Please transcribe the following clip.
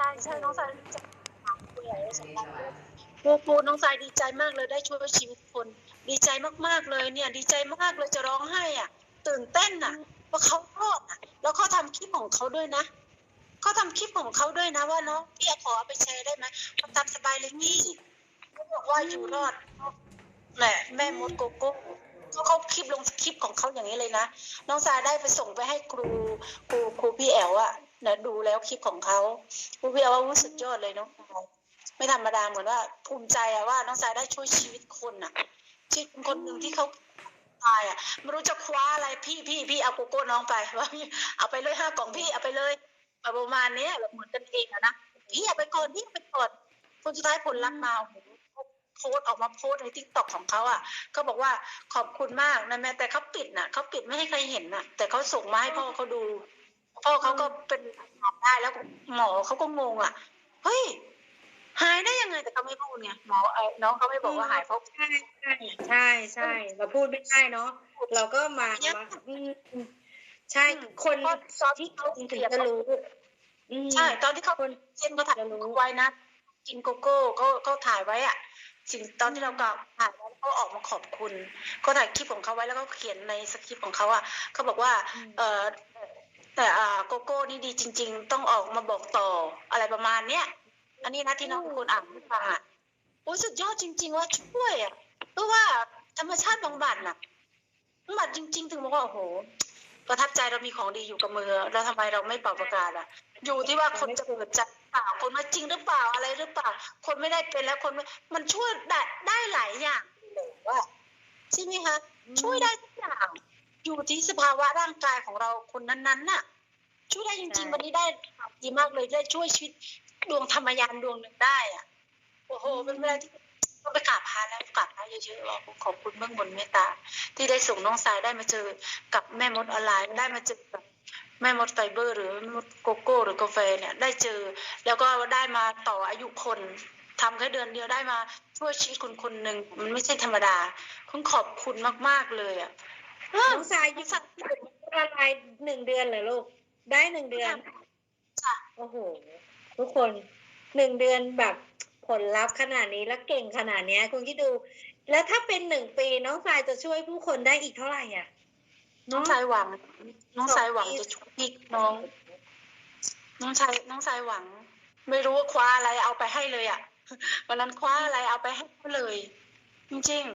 ช่ใช่น้องสายดีใจปูปูน้องสายดีใจมากเลยได้ช่วยชีวิตคน ดีใจมากๆเลยเนี่ย ดีใจมากเลยจะร้องไห้อะ ตื่นเต้นอะว่าเขารอดอะ แล้วเขาทำคลิปของเขาด้วยนะเขาทำคลิปของเขาด้วยนะว่าน้องพี่ขอเอาไปแชร์ได้ไหมทำตามสบายเลยพี่เขาบอกว่าอยู่รอดแหละแม่มดโกโก้เขาเขาคลิปลงคลิปของเขาอย่างนี้เลยนะน้องสายได้ไปส่งไปให้ครูครูครูพี่แอลอะ นะดูแล้วคลิปของเขาครูพี่ว่ารู้สึกยอดเลยน้องสายไม่ธรรมดาเหมือนว่า ภูมิใจอะว่าน้องสายได้ช่วยชีวิตคนอะชีวิตคนหนึ่งที่เขาตายอะไม่รู้จะคว้าอะไรพี่พี่พี่เอาโกโก้น้องไปว่าพี่เอาไปเลยห้ากล่องพี่เอาไปเลยประมาณนี้แบบเหมือนกันเองอะนะพี่เอาไปก่อนพี่เอาไปก่อนคนสุดท้ายผลลัพธ์มาโอ้โหโพสออกมาโพสในทิกตอกของเขาอะเขาบอกว่าขอบคุณมากนะแม่แต่เขาปิดน่ะเขาปิดไม่ให้ใครเห็นน่ะ แต่เขาส่งมาให้พ่อเขาดู พ่อเขาก็เป็นหมอได้แล้วหมอเขาก็งงอะเฮ้ยหายได้ยังไงแต่เขาไม่พูดไงหมอเออน้องเขาไม่บอกว่าหายเพราะใช่ใช่ใช่ใช่เราพูดไม่ได้เนาะเราก็มายังว่าใช่คนตอนที่เขาถึงจะรู้ใช่ตอนที่เขาคนเช่นเขาถ่ายไว้นะกินโกโก้เขาเขาถ่ายไว้อะสิ่งตอนที่เรากล่าวถ่ายแล้วเขาออกมาขอบคุณเขาถ่ายคลิปของเขาไว้แล้วก็เขียนในสคริปต์ของเขาอะเขาบอกว่า เออ แต่อ่าโกโก้นี่ดีจริง ๆ ต้องออกมาบอกต่ออะไรประมาณเนี้ยอันนี้นะที่น้องคุณอ่านให้ฟังอะโอ้ยสุดยอดจริง ๆ ว่าช่วยอะเพราะว่าธรรมชาติบำบัดน่ะบำบัดจริง ๆ ถึงบอกว่าโอ้โหประทับใจเรามีของดีอยู่กับมือแล้วทำไมเราไม่เป่าประกาศอะ อยู่ที่ว่าคนจะเปิดใจเปล่าคนว่าจริงหรือเปล่าอะไรหรือเปล่า คนไม่ได้เป็นแล้วคนม,มันช่วยได้ได้หลายอย่างว่าใช่ไหมคะช่วยได้ทุกอย่าง อยู่ที่สภาวะร่างกายของเราคนนั้นๆน่ะ ช่วยได้จริง ๆ วันนี้ได้ดีมากเลยได้ช่วยชีวิตดวงธรรมยานดวงหนึ่งได้อะโอ้โหเป็นเวลาที่ต้องไปกราบพระแล้วกราบพระเยอะๆเราขอบคุณเบื้องบนเมตตา ที่ได้ส่งน้องสายได้มาเจอกับแม่มดออนไลน์ได้มาเจอกับแม่มดไฟเบอร์ หรือแม่มดโกโก้หรือกาแฟเนี่ยได้เจอ แล้วก็ได้มาต่ออายุคนทำแค่เดือนเดียวได้มาช่วยชีวิตคนคนหนึ่งมันไม่ใช่ธรรมดาคุณขอบคุณมากๆเลยอะเออ น้องสายอยู่อะไรหนึ่งเดือนเหรอลูก ได้หนึ่งเดือนค่ะโอ้โห ทุกคนหนึ่งเดือนแบบผลลัพธ์ขนาดนี้แล้วเก่งขนาดเนี้ย คุณคิดดู แล้วถ้าเป็นหนึ่งปีน้องสายจะช่วยผู้คนได้อีกเท่าไหร่อะ น้องสายหวัง น้องสายหวังจะช่วยพี่น้อง น้องชายน้องสายหวัง ไม่รู้ว่าคว้าอะไรเอาไปให้เลยอะวันนั้นคว้าอะไรเอาไปให้เขาเลย จริงๆ